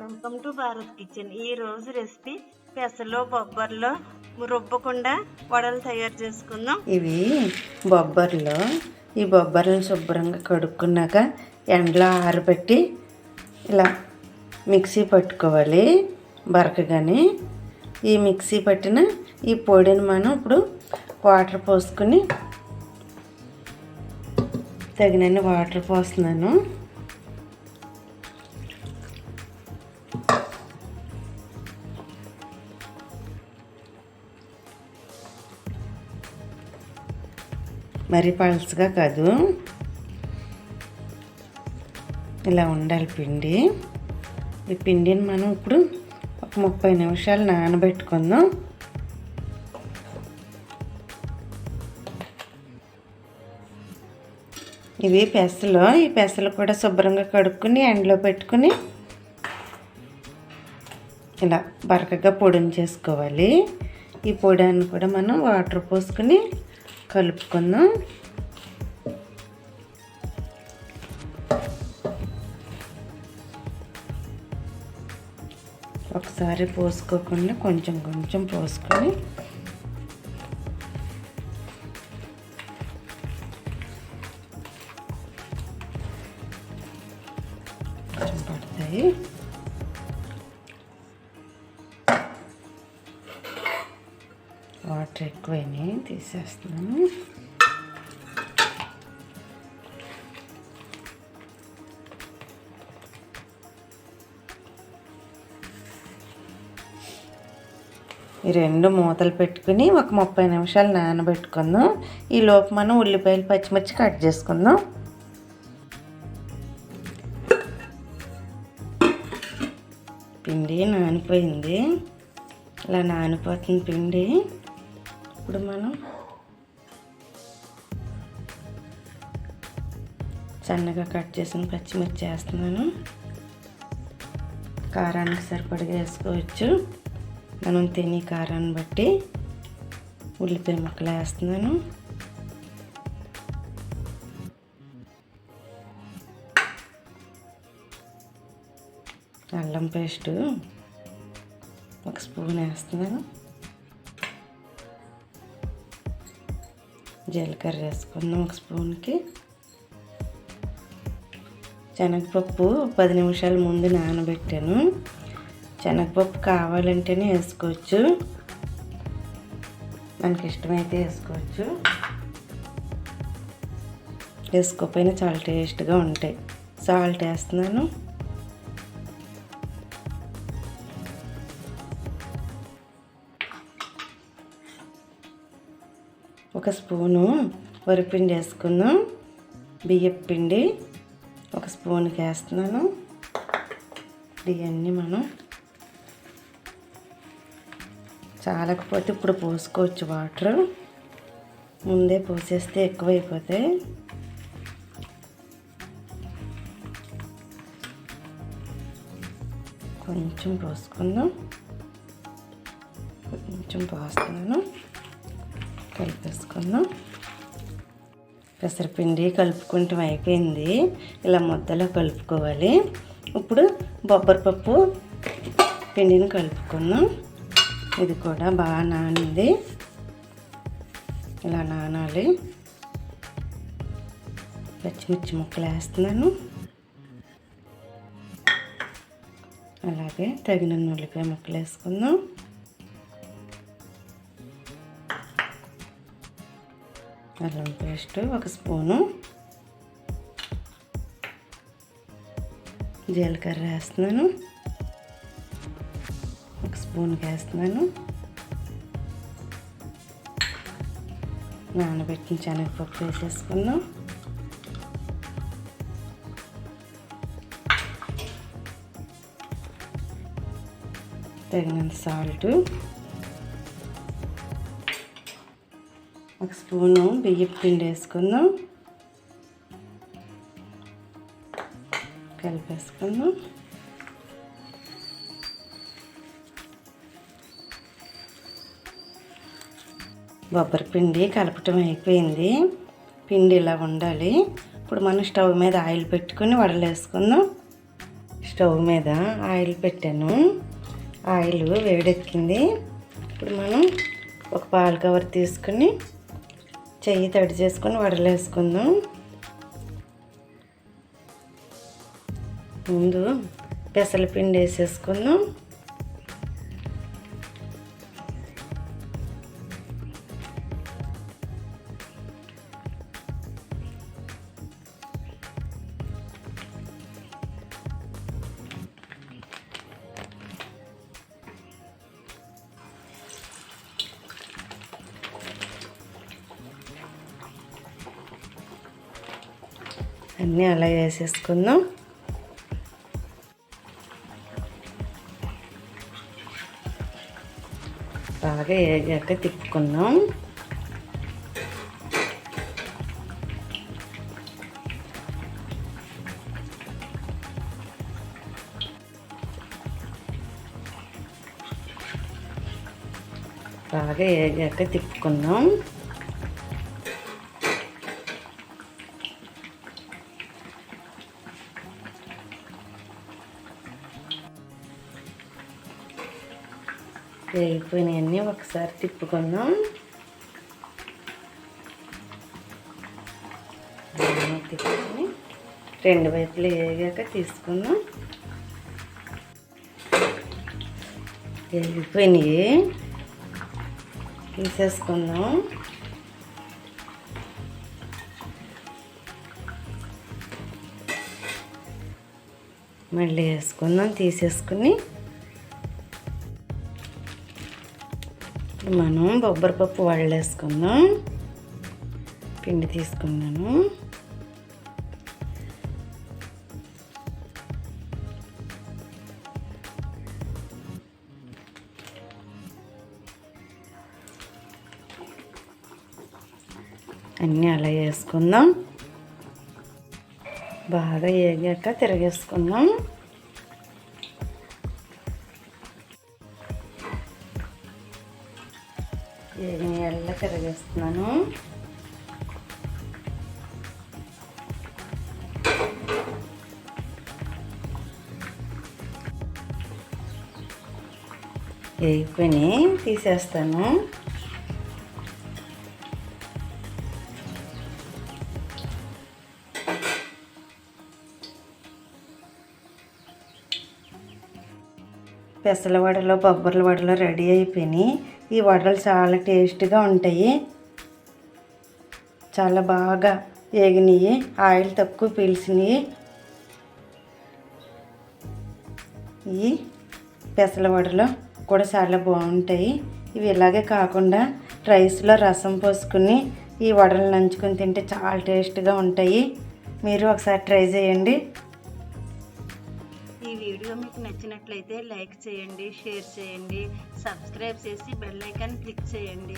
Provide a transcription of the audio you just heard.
Welcome to Bharat kitchen. ఈ రోజు recipe పెసలు బొబ్బర్లో రుబ్బకుండా వడలు తయారు చేసుకుందాం. ఇవి బొబ్బర్లు ఈ బొబ్బర్లను శుభ్రంగా కడుక్కున్నాక ఎండలో ఆరబెట్టి ఇలా మిక్సీ పట్టుకోవాలి. బరకగాని ఈ మిక్సీ పట్టిన ఈ పొడిని మనం ఇప్పుడు వాటర్ పోసుకొని తగినన్ని వాటర్ పోస్తున్నాను. మరి పల్చగా కాదు. ఇలా ఉండాలి పిండి. ఈ పిండిని మనం ఇప్పుడు ఒక ముప్పై నిమిషాలు నానబెట్టుకుందాం. ఇవి పెసలు. ఈ పెసలు కూడా శుభ్రంగా కడుక్కుని ఎండలో పెట్టుకుని ఇలా బరకగా పొడిని చేసుకోవాలి. ఈ పొడిని కూడా మనం వాటర్ పోసుకుని కలుపుకుందాం ఒకసారి పోసుకోకుండా కొంచెం కొంచెం పోసుకొని వాటర్ ఎక్కువైనాయి తీసేస్తున్నాను. ఈ రెండు మూతలు పెట్టుకుని ఒక ముప్పై నిమిషాలు నానబెట్టుకుందాం. ఈ లోపు మనం ఉల్లిపాయలు పచ్చిమిర్చి కట్ చేసుకుందాం. పిండి నానిపోయింది. ఇలా నానిపోతుంది పిండి ఇప్పుడు మనం సన్నగా కట్ చేసిన పచ్చిమిర్చి వేస్తున్నాను. కారానికి సరిపడగా వేసుకోవచ్చు. మనం తినే కారాన్ని బట్టి ఉల్లిపాయ ముక్కలు వేస్తున్నాను. అల్లం పేస్టు ఒక స్పూన్ వేస్తున్నాను. జీలకర్ర వేసుకుందాం ఒక స్పూన్కి. శనగపప్పు పది నిమిషాల ముందు నానబెట్టాను. శనగపప్పు కావాలంటేనే వేసుకోవచ్చు. మనకి ఇష్టమైతే వేసుకోవచ్చు. వేసుకోకపోయినా చాలా టేస్ట్గా ఉంటాయి. సాల్ట్ వేస్తున్నాను. ఒక స్పూను వరిపిండి వేసుకుందాం. బియ్యపు పిండి ఒక స్పూన్కి వేస్తున్నాను. ఇవన్నీ మనం చాలకపోతే ఇప్పుడు పోసుకోవచ్చు వాటర్. ముందే పోసేస్తే ఎక్కువైపోతాయి కొంచెం పోసుకుందాం. కొంచెం పోస్తున్నాను. కలిపేసుకుందాం. పెసరపిండి కలుపుకుంటాం అయిపోయింది. ఇలా ముద్దలో కలుపుకోవాలి. ఇప్పుడు బొబ్బరి పప్పు పిండిని కలుపుకుందాం. ఇది కూడా బాగా నానింది. ఇలా నానాలి. పచ్చిమిర్చి ముక్కలు వేస్తున్నాను. అలాగే తగిన ఉల్లిపాయ ముక్కలు వేసుకుందాం. అల్లం పేస్ట్ ఒక స్పూను. జీలకర్ర వేస్తున్నాను. ఒక స్పూన్ వేస్తున్నాను. నానబెట్టిన శనగపప్పు వేసేసుకున్నాం తగినంత సాల్టు. ఒక స్పూను బియ్యపు పిండి వేసుకుందాం. కలిపేసుకుందాం. బొబ్బరి పిండి కలపటం అయిపోయింది. పిండి ఇలా ఉండాలి. ఇప్పుడు మనం స్టవ్ మీద ఆయిల్ పెట్టుకొని వడలేసుకుందాం స్టవ్ మీద ఆయిల్ పెట్టాను. ఆయిల్ వేడెక్కింది. ఇప్పుడు మనం ఒక పాల కవర్ తీసుకుని చెయ్యి తడి చేసుకొని వడలేసుకుందాం ముందు పెసలపిండి వేసేసుకుందాం. అన్నీ అలా వేసేసుకుందాం బాగా వేగాక తిప్పుకుందాం. బాగా వేగాక తిప్పుకుందాం. వేగిపోయినవన్నీ ఒకసారి తిప్పుకుందాం. తిప్పుకొని రెండు వైపులు వేగాక తీసుకుందాం. వేగిపోయినాయి తీసేసుకుందాం. మళ్ళీ వేసుకుందాం తీసేసుకుని ఇప్పుడు మనం బొబ్బరి పప్పు వడలేసుకుందాం. పిండి తీసుకున్నాను అన్నీ అలా వేసుకుందాం. బాగా వేగాక తిరగేసుకుందాం. వేగిన ఎల్ల కరిగేస్తున్నాను వేగిపోయి తీసేస్తాను. పెసల వడలు బొబ్బర్ల వడలు రెడీ అయిపోయినాయి. ఈ వడలు చాలా టేస్ట్గా ఉంటాయి. చాలా బాగా వేగినాయి ఆయిల్ తక్కువ పీల్చినాయి. ఈ పెసల వడలు కూడా చాలా బాగుంటాయి. ఇవి ఇలాగే కాకుండా రైస్లో రసం పోసుకుని ఈ వడలు నంచుకొని తింటే చాలా టేస్ట్గా ఉంటాయి. మీరు ఒకసారి ట్రై చేయండి. వీడియో మీకు నచ్చినట్లయితే లైక్ చేయండి షేర్ చేయండి సబ్స్క్రైబ్ చేసి బెల్ ఐకాన్ క్లిక్ చేయండి.